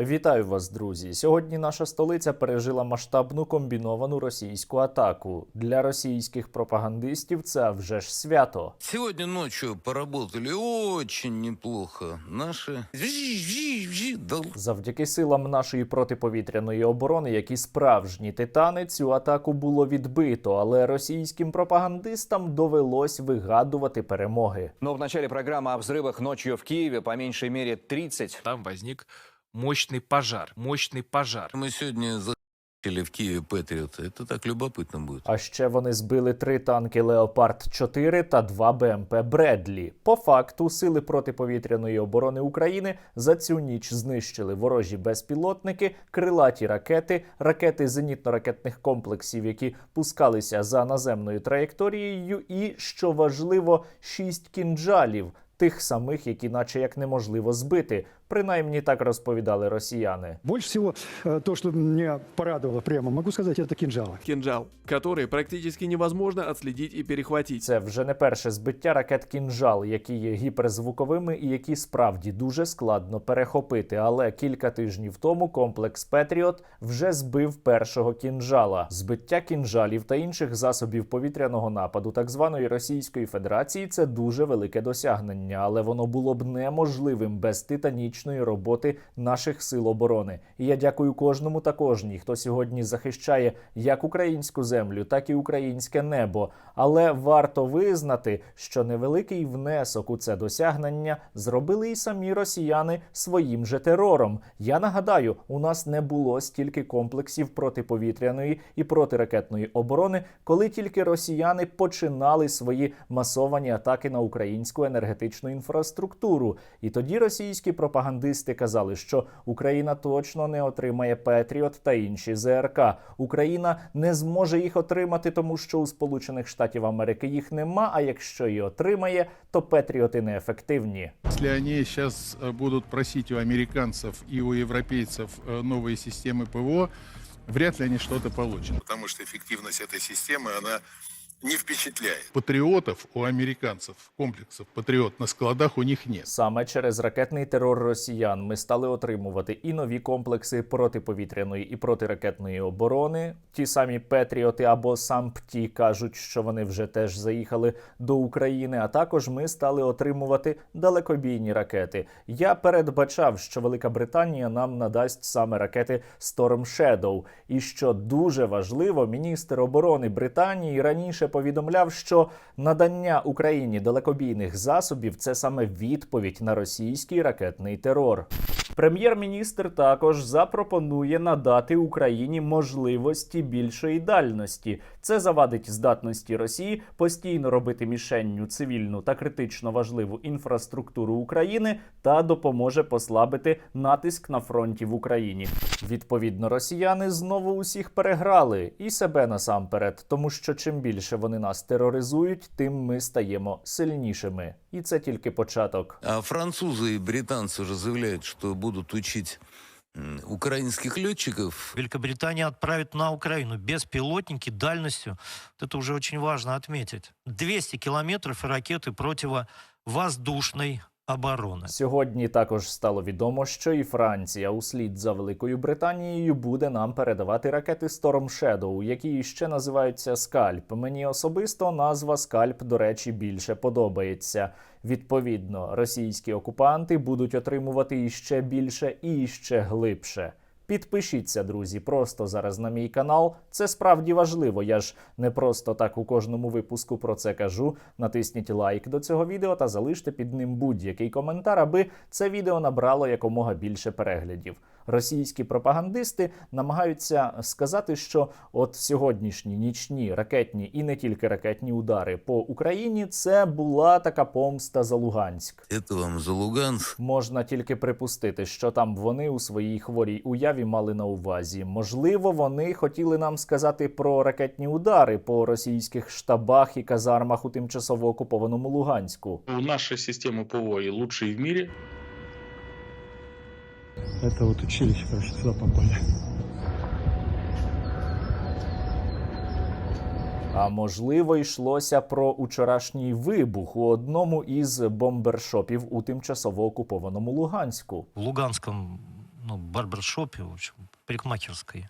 Вітаю вас, друзі! Сьогодні наша столиця пережила масштабну комбіновану російську атаку. Для російських пропагандистів це вже ж свято. Сегодня ночью поработали очень неплохо. Наши... Завдяки силам нашої протиповітряної оборони, які справжні титани, цю атаку було відбито, але російським пропагандистам довелось вигадувати перемоги. Но в начале программы о взрывах ночью в Киеве по меньшей мере 30 там возник мощный пожар, мощный пожар. Мы сегодня захили в Киеве Патриот. Это так любопытно будет. А ще вони збили три танки Леопард 4 та два БМП Бредлі. По факту, сили протиповітряної оборони України за цю ніч знищили ворожі безпілотники, крилаті ракети, ракети зенітно-ракетних комплексів, які пускалися за наземною траєкторією, і що важливо, шість кінжалів. Тих самих, які наче як неможливо збити, принаймні так розповідали росіяни. Больше всего э, то, что меня порадовало прямо, могу сказать, это кинжалы. кинжал, который практически невозможно отследить и перехватить. Це вже не перше збиття ракет кінжал, які є гіперзвуковими і які справді дуже складно перехопити. Але кілька тижнів тому комплекс Петріот вже збив першого кінжала. Збиття кінжалів та інших засобів повітряного нападу так званої Російської Федерації це дуже велике досягнення, але воно було б неможливим без титанічної роботи наших сил оборони. І я дякую кожному та кожній, хто сьогодні захищає як українську землю, так і українське небо. Але варто визнати, що невеликий внесок у це досягнення зробили і самі росіяни своїм же терором. Я нагадаю, у нас не було стільки комплексів протиповітряної і протиракетної оборони, коли тільки росіяни починали свої масовані атаки на українську енергетичну інфраструктуру. І тоді російські пропагандисти казали, що Україна точно не отримає Петріот та інші ЗРК. Україна не зможе їх отримати, тому що у Сполучених Штатів Америки їх нема. А якщо і отримає, то Петріоти неефективні. Если они сейчас э, будут просить у американцев и у европейцев э, новые системы ПВО, вряд ли они что-то получат. потому что эффективность этой системы, она не впечатляет. Патриотов у американцев, комплексов «Патриот» на складах у них нет. Саме через ракетний терор росіян ми стали отримувати і нові комплекси протиповітряної і протиракетної оборони. Ті самі Петріоти або сам ПТІ кажуть, що вони вже теж заїхали до України. А також ми стали отримувати далекобійні ракети. Я передбачав, що Велика Британія нам надасть саме ракети Storm Shadow. І що дуже важливо, міністр оборони Британії раніше повідомляв, що надання Україні далекобійних засобів це саме відповідь на російський ракетний терор. Прем'єр-міністр також запропонує надати Україні можливості більшої дальності. Це завадить здатності Росії постійно робити мішенню цивільну та критично важливу інфраструктуру України та допоможе послабити натиск на фронті в Україні. Відповідно, росіяни знову усіх переграли і себе насамперед, тому що чим більше вони нас тероризують, тим ми стаємо сильнішими. І це тільки початок. А французы и британцы уже заявляют, что будут учить украинских летчиков. Великобритания отправит на Украину беспилотники дальностью, вот это уже очень важно отметить, 200 километров ракеты противовоздушной обороны. Сьогодні також стало відомо, що і Франція, услід за Великою Британією, буде нам передавати ракети Storm Shadow, які ще називаються Скальп. Мені особисто назва Скальп, до речі, більше подобається. Відповідно, російські окупанти будуть отримувати іще більше і іще глибше. Підпишіться, друзі, просто зараз на мій канал. Це справді важливо. Я ж не просто так у кожному випуску про це кажу. Натисніть лайк до цього відео та залиште під ним будь-який коментар, аби це відео набрало якомога більше переглядів. Російські пропагандисти намагаються сказати, що от сьогоднішні нічні ракетні і не тільки ракетні удари по Україні це була така помста за Луганськ. Это вам за Луганск. Можна тільки припустити, що там вони у своїй хворій уяві мали на увазі. Можливо, вони хотіли нам сказати про ракетні удари по російських штабах і казармах у тимчасово окупованому Луганську. У нашей системы ПВО и лучшие в мире. Это вот училище, короче, сюда попали. А можливо, йшлося про учорашній вибух у одному із бомбершопів у тимчасово окупованому Луганську. В Луганському ну, барбершопі, в общем, парикмахерской,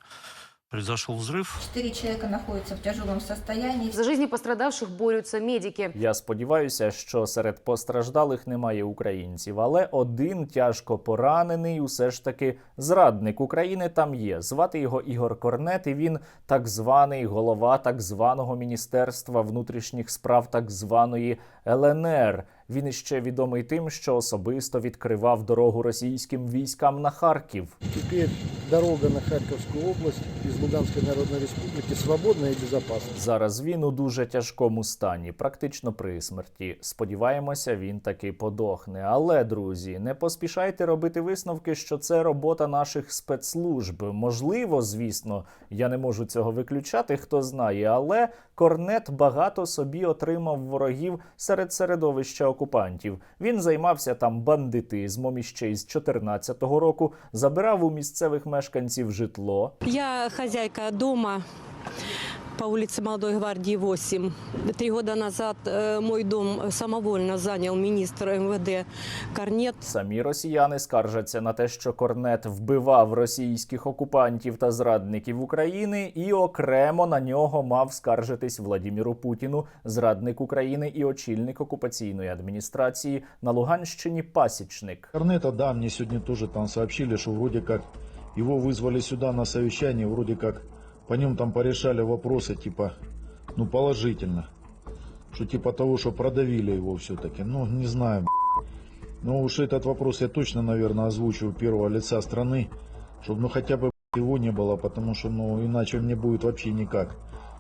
произошел взрыв. Четыре человека находятся в тяжелом состоянии. За жизни пострадавших борются медики. Я сподіваюся, що серед постраждалих немає українців, але один тяжко поранений, усе ж таки зрадник України там є. Звати його Ігор Корнет, і він так званий голова так званого міністерства внутрішніх справ так званої ЛНР. Він іще відомий тим, що особисто відкривав дорогу російським військам на Харків. Теперь дорога на Харьковскую область из Луганской Народной Республики свободна и безопасна. Зараз він у дуже тяжкому стані, практично при смерті. Сподіваємося, він таки подохне. Але, друзі, не поспішайте робити висновки, що це робота наших спецслужб. Можливо, звісно, я не можу цього виключати, хто знає, але Корнет багато собі отримав ворогів серед середовища окупантів. Він займався там бандитизмом іще із 14-го року, забирав у місцевих мешканців житло. Я хазяйка дома по улице Молодой гвардии 8. Три года назад э, мой дом самовольно занял министр МВД Корнет. Самі росіяни скаржаться на те, що Корнет вбивав російських окупантів та зрадників України, і окремо на нього мав скаржитись Владіміру Путіну, зрадник України і очільник окупаційної адміністрації на Луганщині Пасічник. Корнета, да, мне сегодня тоже там сообщили, что вроде как его вызвали сюда на совещание, вроде как по нем там порешали вопросы, типа, ну, положительно. Что типа того, что продавили его все-таки. Ну, не знаю. б***ь. Но уж этот вопрос я точно, наверное, озвучу первого лица страны, чтобы ну хотя бы б***ь, его не было, потому что, ну, иначе мне будет вообще никак.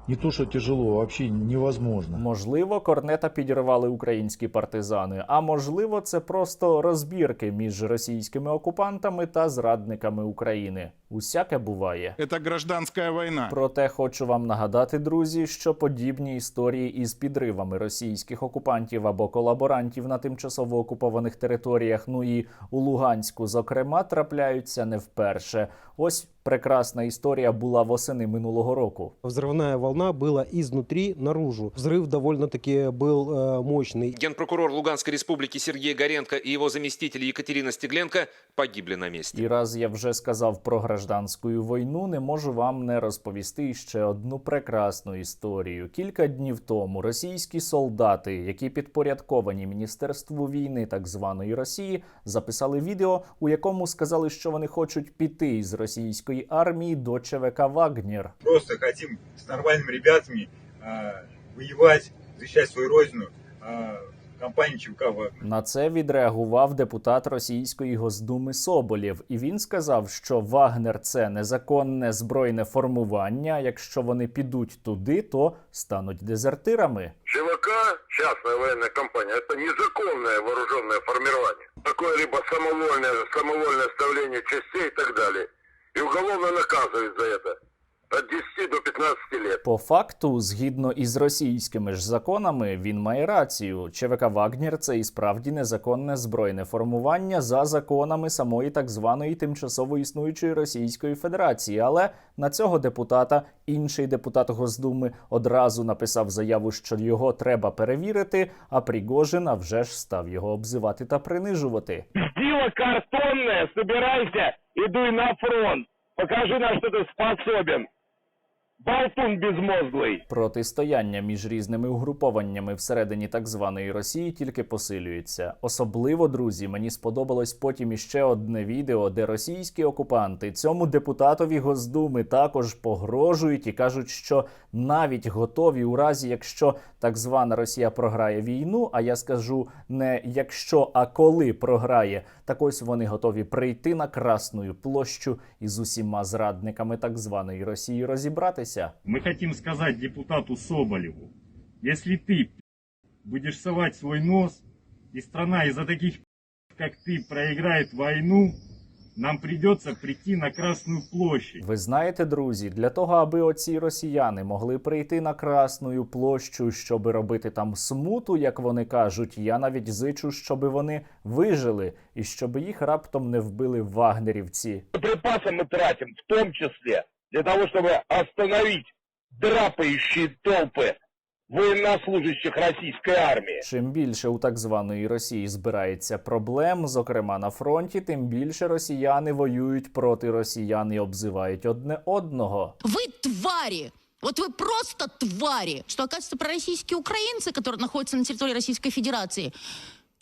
Не то, что тяжело, а вообще невозможно. Можливо, корнета підірвали українські партизани, а можливо, це просто розбірки між російськими окупантами та зрадниками України. Усяке буває. Это гражданская война. Проте хочу вам нагадати, друзі, що подібні історії із підривами російських окупантів або колаборантів на тимчасово окупованих територіях, ну і у Луганську, зокрема, трапляються не вперше. Ось прекрасна історія була восени минулого року. Взрывная волна была изнутри наружу. Взрыв довольно-таки был э, мощный. Генпрокурор Луганской республики Сергей Горенко и его заместитель Екатерина Стегленко погибли на месте. І раз я вже сказав про гражданську війну, не можу вам не розповісти ще одну прекрасну історію. Кілька днів тому російські солдати, які підпорядковані Міністерству війни так званої Росії, записали відео, у якому сказали, що вони хочуть піти із російської армії до ЧВК Вагнер. Просто хотим с нормальными ребятами воевать, защищать свою родину. ЧВК «Вагнер». На це відреагував депутат російської госдуми Соболєв, і він сказав, що Вагнер це незаконне збройне формування. Якщо вони підуть туди, то стануть дезертирами. ЧВК, частная военная компания, это незаконное вооруженное формирование. Такое либо самовольное, самовольное оставление частей и так далее. И уголовно наказывают за это. От 10 до 15 лет. По факту, згідно із російськими ж законами, він має рацію. ЧВК Вагнер це і справді незаконне збройне формування за законами самої так званої тимчасово існуючої Російської Федерації. Але на цього депутата інший депутат Госдуми одразу написав заяву, що його треба перевірити. А Пригожин вже ж став його обзивати та принижувати. Діло картонне, собирайся і дуй на фронт. Покажи, на що ти способен. Болтун безмозглий. Протистояння між різними угрупованнями всередині так званої Росії тільки посилюється. Особливо, друзі, мені сподобалось потім іще одне відео, де російські окупанти цьому депутатові Госдуми також погрожують і кажуть, що навіть готові у разі, якщо так звана Росія програє війну. А я скажу не якщо, а коли програє, так ось вони готові прийти на Красну площу і з усіма зрадниками так званої Росії розібратися. Мы хотим сказать депутату Соболеву, если ты будешь совать свой нос, и страна из-за таких как ты проиграет войну, нам придется прийти на Красную площадь. Ви знаєте, друзі, для того, аби оці росіяни могли прийти на Красну площу, щоб робити там смуту, як вони кажуть, я навіть зичу, щоб вони вижили і щоб їх раптом не вбили вагнерівці. Припасы мы тратим, в том числе для того, чтобы остановить драпающие толпы военнослужащих российской армии. Чим більше у так званої Росії збирається проблем, зокрема на фронті, тим більше росіяни воюють проти росіян і обзивають одне одного. Вы твари! Вот вы просто твари! Что, оказывается, пророссийские украинцы, которые находятся на территории Российской Федерации,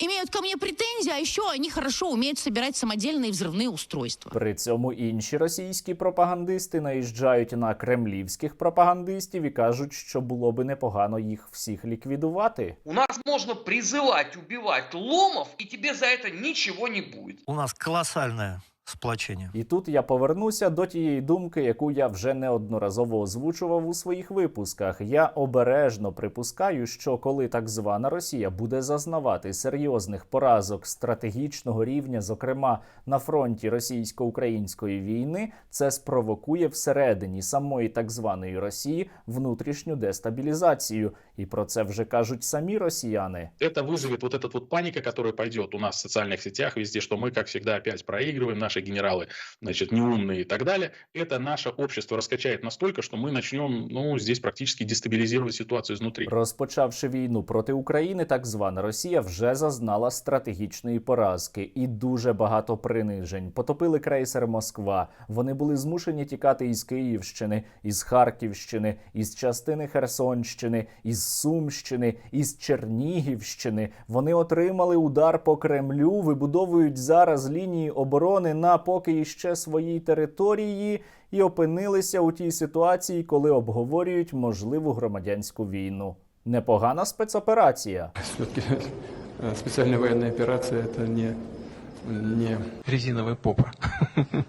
имеют ко мне претензии, а еще они хорошо умеют собирать самодельные взрывные устройства. При цьому інші російські пропагандисти наїжджають на кремлівських пропагандистів і кажуть, що було би непогано їх всіх ліквідувати. У нас можно призывать убивать ломов, и тебе за это ничего не будет. У нас колоссальное сплочение. І тут я повернуся до тієї думки, яку я вже неодноразово озвучував у своїх випусках. Я обережно припускаю, що коли так звана Росія буде зазнавати серйозних поразок стратегічного рівня, зокрема на фронті російсько-української війни, це спровокує всередині самої так званої Росії внутрішню дестабілізацію. І про це вже кажуть самі росіяни. это вызовет вот эта вот паника, которая пойдет у нас в социальных сетях везде, что мы, как всегда, опять проигрываем, наши генералы, значит, неумные и так далее. Это наше общество раскачает настолько, что мы начнем, ну, здесь практически дестабилизировать ситуацию изнутри. Розпочавши війну проти України, так звана Росія вже зазнала стратегічної поразки і дуже багато принижень. Потопили крейсер Москва. Вони були змушені тікати із Київщини, із Харківщини, із частини Херсонщини, із Сумщини, із Чернігівщини. Вони отримали удар по Кремлю, вибудовують зараз лінії оборони на поки іще своїй території і опинилися у тій ситуації, коли обговорюють можливу громадянську війну. Непогана спецоперація. Все-таки специальная военная операция это не, не резиновая попа.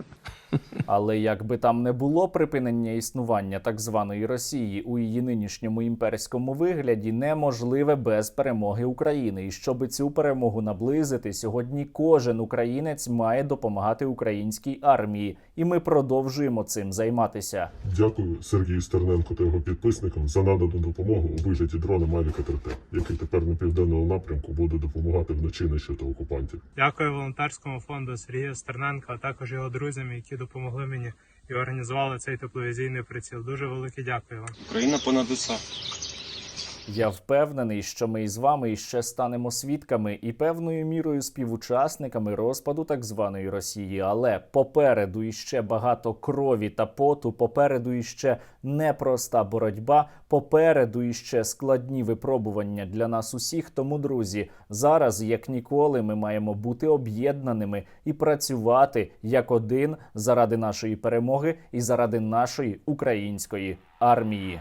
Але якби там не було припинення існування так званої Росії у її нинішньому імперському вигляді, неможливе без перемоги України. І щоб цю перемогу наблизити, сьогодні кожен українець має допомагати українській армії, і ми продовжуємо цим займатися. Дякую Сергію Стерненку та його підписникам за надану допомогу у вигляді дрона Мавіка 3T, який тепер на південному напрямку буде допомагати вночі нищити окупантів. Дякую волонтерському фонду Сергія Стерненка, а також його друзям, які допомогли мені і організували цей тепловізійний приціл. Дуже велике дякую вам. Україна понад усе. Я впевнений, що ми із вами іще станемо свідками і певною мірою співучасниками розпаду так званої Росії. Але попереду іще багато крові та поту, попереду іще непроста боротьба, попереду іще складні випробування для нас усіх. Тому, друзі, зараз як ніколи ми маємо бути об'єднаними і працювати як один заради нашої перемоги і заради нашої української армії.